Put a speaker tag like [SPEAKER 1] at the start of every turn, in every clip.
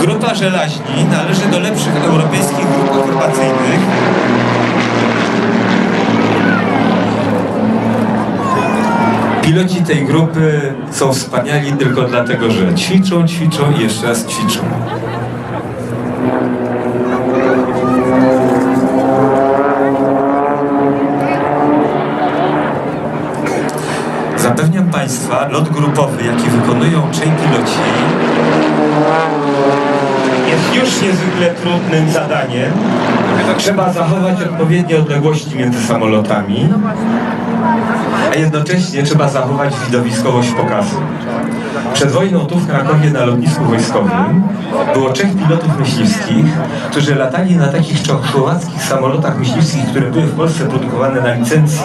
[SPEAKER 1] Grupa żelaźni należy do lepszych europejskich grup akrobacyjnych. Piloci tej grupy są wspaniali tylko dlatego, że ćwiczą, ćwiczą i jeszcze raz ćwiczą. Państwa, lot grupowy, jaki wykonują trzej piloci, jest już niezwykle trudnym zadaniem. Trzeba zachować odpowiednie odległości między samolotami, a jednocześnie trzeba zachować widowiskowość pokazu. Przed wojną tu w Krakowie na lotnisku wojskowym było trzech pilotów myśliwskich, którzy latali na takich czechosłowackich samolotach myśliwskich, które były w Polsce produkowane na licencji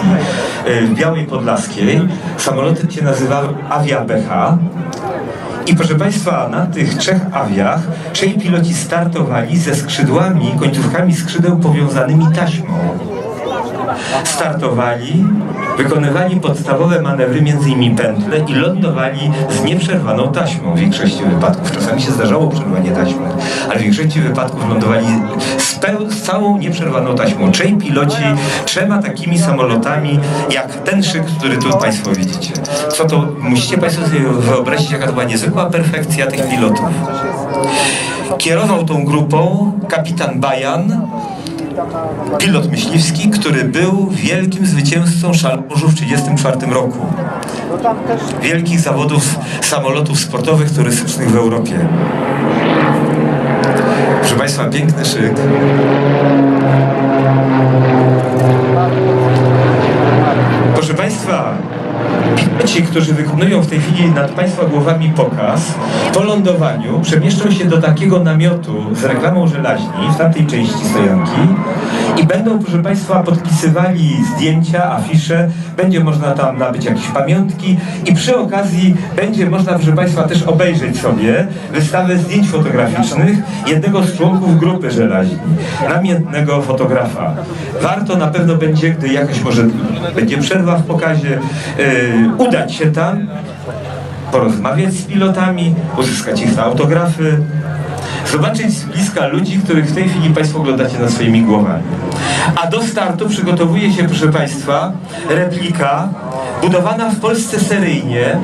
[SPEAKER 1] e, w Białej Podlaskiej. Samoloty się nazywały Avia BH. I proszę Państwa, na tych trzech awiach trzej piloci startowali ze skrzydłami, końcówkami skrzydeł powiązanymi taśmą. Startowali, wykonywali podstawowe manewry, między innymi pętle i lądowali z nieprzerwaną taśmą w większości wypadków. Czasami się zdarzało przerwanie taśmy, ale w większości wypadków lądowali z, z całą nieprzerwaną taśmą. Trzej piloci trzema takimi samolotami, jak ten szyk, który tu Państwo widzicie. Co to, musicie Państwo sobie wyobrazić, jaka to była niezwykła perfekcja tych pilotów. Kierował tą grupą kapitan Bajan, pilot myśliwski, który był wielkim zwycięzcą szalborzu w 1934 roku. Wielkich zawodów samolotów sportowych, turystycznych w Europie. Proszę Państwa, piękny szyk. Proszę Państwa, piloci, którzy wykonują w tej chwili nad Państwa głowami pokaz, po lądowaniu przemieszczą się do takiego namiotu z reklamą żelaźni w tamtej części stojanki i będą, proszę Państwa, podpisywali zdjęcia, afisze, będzie można tam nabyć jakieś pamiątki i przy okazji będzie można, proszę Państwa, też obejrzeć sobie wystawę zdjęć fotograficznych jednego z członków grupy żelaźni, namiętnego fotografa. Warto na pewno będzie, gdy jakaś może będzie przerwa w pokazie, yy, udać się tam, porozmawiać z pilotami, uzyskać ich autografy, zobaczyć z bliska ludzi, których w tej chwili Państwo oglądacie nad swoimi głowami. A do startu przygotowuje się, proszę Państwa, replika budowana w Polsce seryjnie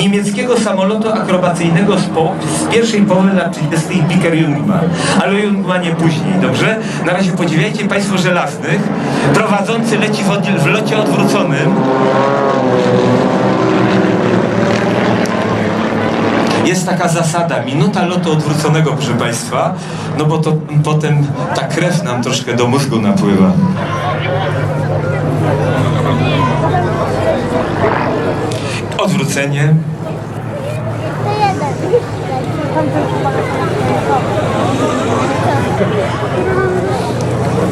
[SPEAKER 1] niemieckiego samolotu akrobacyjnego z, po, z pierwszej połowy lat 30. Piker Jungmann. Ale o Jungmanie później, dobrze? Na razie podziwiajcie Państwo żelaznych. Prowadzący leci w, w locie odwróconym. Jest taka zasada, minuta lotu odwróconego, proszę Państwa, no bo to potem ta krew nam troszkę do mózgu napływa. Odwrócenie.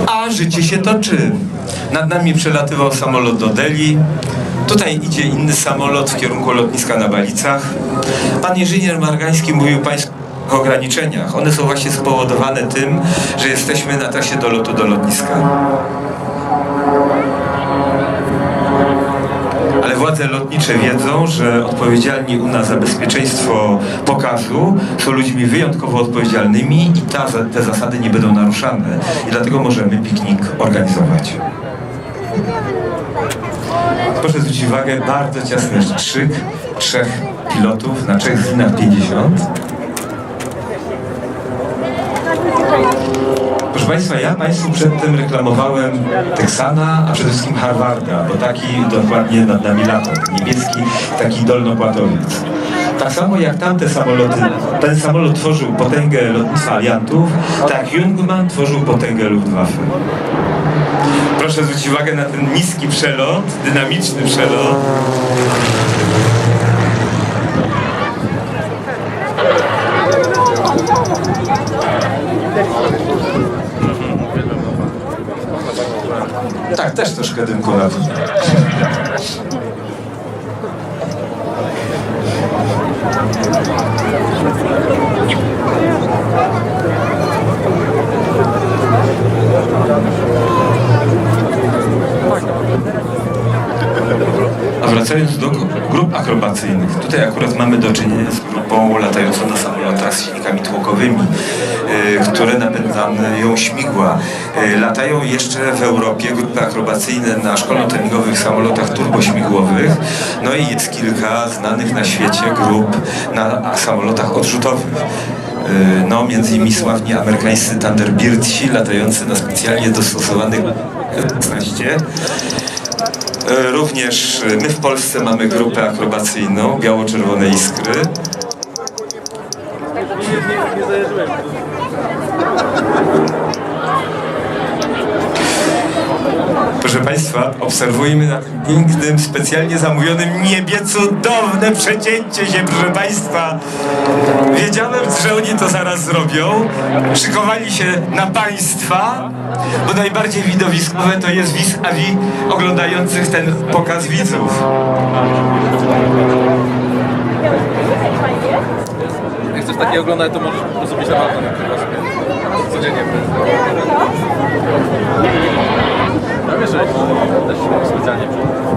[SPEAKER 1] A życie się toczy. Nad nami przelatywał samolot do Delhi. Tutaj idzie inny samolot w kierunku lotniska na Balicach. Pan inżynier Margański mówił Państwu o ograniczeniach. One są właśnie spowodowane tym, że jesteśmy na trasie do lotu do lotniska. Ale władze lotnicze wiedzą, że odpowiedzialni u nas za bezpieczeństwo pokazu są ludźmi wyjątkowo odpowiedzialnymi i ta, te zasady nie będą naruszane. I dlatego możemy piknik organizować. Proszę zwrócić uwagę, bardzo ciasny szyk trzech pilotów na trzech zinach 50. Proszę Państwa, ja Państwu przedtem reklamowałem Texana, a przede wszystkim Harvarda, bo taki dokładnie nad nami latał, niebieski, taki dolnopłatowiec. Tak samo jak tamte samoloty, ten samolot tworzył potęgę lotnictwa aliantów, tak Jungmann tworzył potęgę Luftwaffe. Proszę zwrócić uwagę na ten niski przelot, dynamiczny przelot. Tak, też troszkę dymku na A wracając do grup akrobacyjnych, tutaj akurat mamy do czynienia z grupą latającą na samolotach z silnikami tłokowymi, które napędzają śmigła. E, Latają jeszcze w Europie grupy akrobacyjne na szkolno-treningowych samolotach turbośmigłowych, no i jest kilka znanych na świecie grup na samolotach odrzutowych. E, No, między innymi sławni amerykańscy Thunderbirdsi latający na specjalnie dostosowanych F-16. E, Również e, my w Polsce mamy grupę akrobacyjną Biało-Czerwone Iskry. Proszę Państwa, obserwujmy na tym pięknym, specjalnie zamówionym niebie cudowne przecięcie się, proszę Państwa. Wiedziałem, że oni to zaraz zrobią. Szykowali się na Państwa, bo najbardziej widowiskowe to jest vis-a-vis oglądających ten pokaz widzów.
[SPEAKER 2] nie oglądać, to możesz po prostu być na balkonie codziennie. No. Ja wiesz, że też tak specjalnie przyjdę.